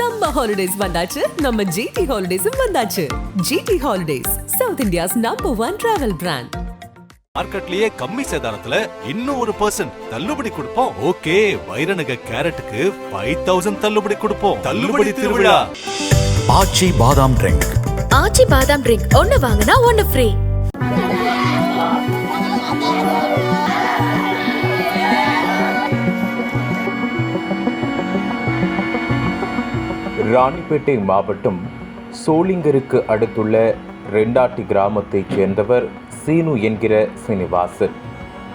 Summer holidays வந்தாச்சு. நம்ம GT ஹாலிடேஸும் வந்தாச்சு. GT holidays south India's number one travel brand மார்க்கெட்லயே கம்மி சேதாரத்துல இன்னும் ஒரு பர்சன்ட் தள்ளுபடி கொடுப்போம். ஓகே வைரநக கேரட்டுக்கு ஃபைவ் தௌசண்ட் தள்ளுபடி கொடுப்போம். தள்ளுபடி திருவிழா. ஆச்சி பாதாம் ட்ரிங்க் ஆச்சி பாதாம் ட்ரிங்க் ஒன்னு வாங்கினா ஒன்னு ஃப்ரீ ராணிப்பேட்டை மாவட்டம் சோளிங்கருக்கு அடுத்துள்ள ரெண்டாட்டி கிராமத்தைச் சேர்ந்தவர் சீனு என்கிற சீனிவாசன்.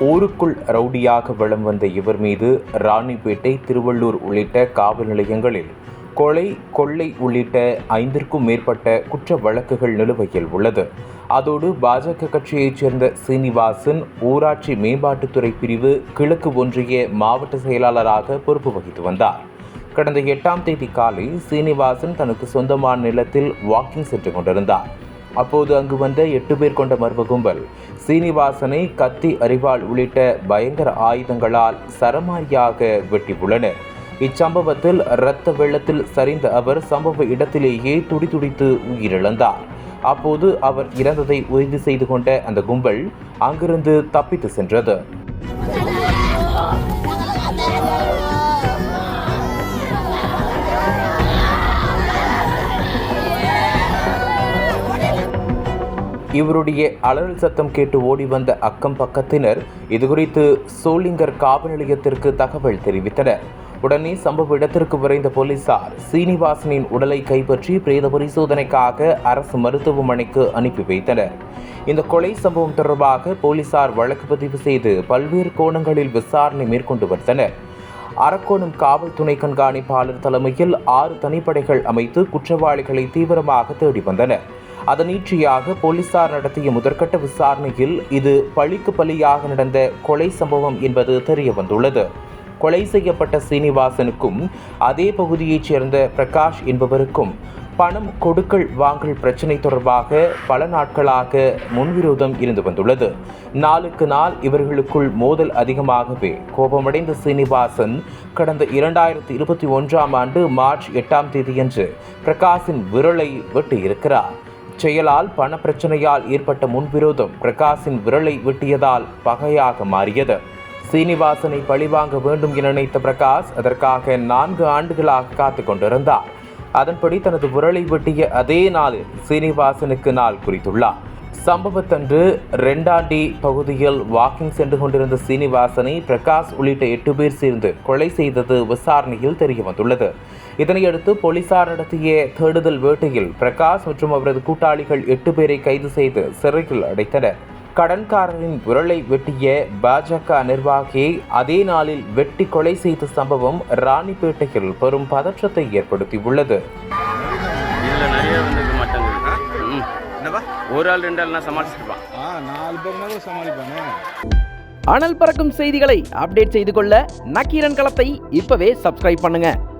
ஊருக்குள் ரவுடியாக வலம் வந்த இவர் மீது ராணிப்பேட்டை திருவள்ளூர் உள்ளிட்ட காவல் நிலையங்களில் கொலை கொள்ளை உள்ளிட்ட ஐந்திற்கும் மேற்பட்ட குற்ற வழக்குகள் நிலுவையில் உள்ளது. அதோடு பாஜக கட்சியைச் சேர்ந்த சீனிவாசன் ஊராட்சி மேம்பாட்டுத்துறை பிரிவு கிழக்கு ஒன்றிய மாவட்ட செயலாளராக பொறுப்பு வகித்து வந்தார். கடந்த எட்டாம் தேதி காலை சீனிவாசன் தனக்கு சொந்தமான நிலத்தில் வாக்கிங் சென்று கொண்டிருந்தார். அப்போது அங்கு வந்த எட்டு பேர் கொண்ட மர்ம கும்பல் சீனிவாசனை கத்தி அரிவாள் உள்ளிட்ட பயங்கர ஆயுதங்களால் சரமாரியாக வெட்டியுள்ளனர் இச்சம்பவத்தில் இரத்த வெள்ளத்தில் சரிந்த அவர் சம்பவ இடத்திலேயே துடிதுடித்து உயிரிழந்தார். அப்போது அவர் இறந்ததை உறுதி செய்து கொண்ட அந்த கும்பல் அங்கிருந்து தப்பித்து சென்றது. இவருடைய அலறல் சத்தம் கேட்டு ஓடி வந்த அக்கம் பக்கத்தினர் இதுகுறித்து சோளிங்கர் காவல் நிலையத்திற்கு தகவல் தெரிவித்தனர். உடனே சம்பவ இடத்திற்கு விரைந்த போலீசார் சீனிவாசனின் உடலை கைப்பற்றி பிரேத பரிசோதனைக்காக அரசு மருத்துவமனைக்கு அனுப்பி வைத்தனர். இந்த கொலை சம்பவம் தொடர்பாக போலீசார் வழக்கு பதிவு செய்து பல்வேறு கோணங்களில் விசாரணை மேற்கொண்டு வந்தனர் அரக்கோணம் காவல் துணை கண்காணிப்பாளர் தலைமையில் ஆறு தனிப்படைகள் அமைத்து குற்றவாளிகளை தீவிரமாக தேடி வந்தனர். அதனீட்சியாக போலீசார் நடத்திய முதற்கட்ட விசாரணையில் இது பழிக்கு பலியாக நடந்த கொலை சம்பவம் என்பது தெரிய வந்துள்ளது. கொலை செய்யப்பட்ட சீனிவாசனுக்கும் அதே பகுதியைச் சேர்ந்த பிரகாஷ் என்பவருக்கும் பணம் கொடுக்கல் வாங்கல் பிரச்சினை தொடர்பாக பல நாட்களாக முன்விரோதம் இருந்து வந்துள்ளது. நாளுக்கு நாள் இவர்களுக்குள் மோதல் அதிகமாகவே கோபமடைந்த சீனிவாசன் கடந்த இரண்டாயிரத்தி இருபத்தி ஒன்றாம் ஆண்டு மார்ச் எட்டாம் தேதியன்று பிரகாஷின் விரலை வெட்டியிருக்கிறார். செயலால் பணப்பிரச்சனையால் ஏற்பட்ட முன்விரோதம் பிரகாஷின் விரலை வெட்டியதால் பகையாக மாறியது. சீனிவாசனை பழிவாங்க வேண்டும் என நினைத்த பிரகாஷ் அதற்காக நான்கு ஆண்டுகளாக காத்து கொண்டிருந்தார். அதன்படி தனது விரலை வெட்டிய அதே நாளில் சீனிவாசனுக்கு நாள் குறித்துள்ளார். சம்பவத்தன்று ரெண்டாண்டி பகுதியில் வாக்கிங் சென்று கொண்டிருந்த சீனிவாசனை பிரகாஷ் உள்ளிட்ட எட்டு பேர் சேர்ந்து கொலை செய்தது விசாரணையில் தெரியவந்துள்ளது இதனையடுத்து போலீசார் நடத்திய தேடுதல் வேட்டையில் பிரகாஷ் மற்றும் அவரது கூட்டாளிகள் எட்டு பேரை கைது செய்து சிறையில் அடைத்தனர். கடன்காரரின் விரலை வெட்டிய பாஜக நிர்வாகியை அதே நாளில் வெட்டி கொலை செய்த சம்பவம் ராணிப்பேட்டையில் பெரும் பதற்றத்தை ஏற்படுத்தியுள்ளது. ஒரு ஆள் ரெண்டு ஆள்னா சமாளிச்சிருப்பான். ஆ நாலு சமாளிப்பானே. அனல் பறக்கும் செய்திகளை அப்டேட் செய்து கொள்ள நக்கீரன் களத்தை இப்பவே சப்ஸ்கிரைப் பண்ணுங்க.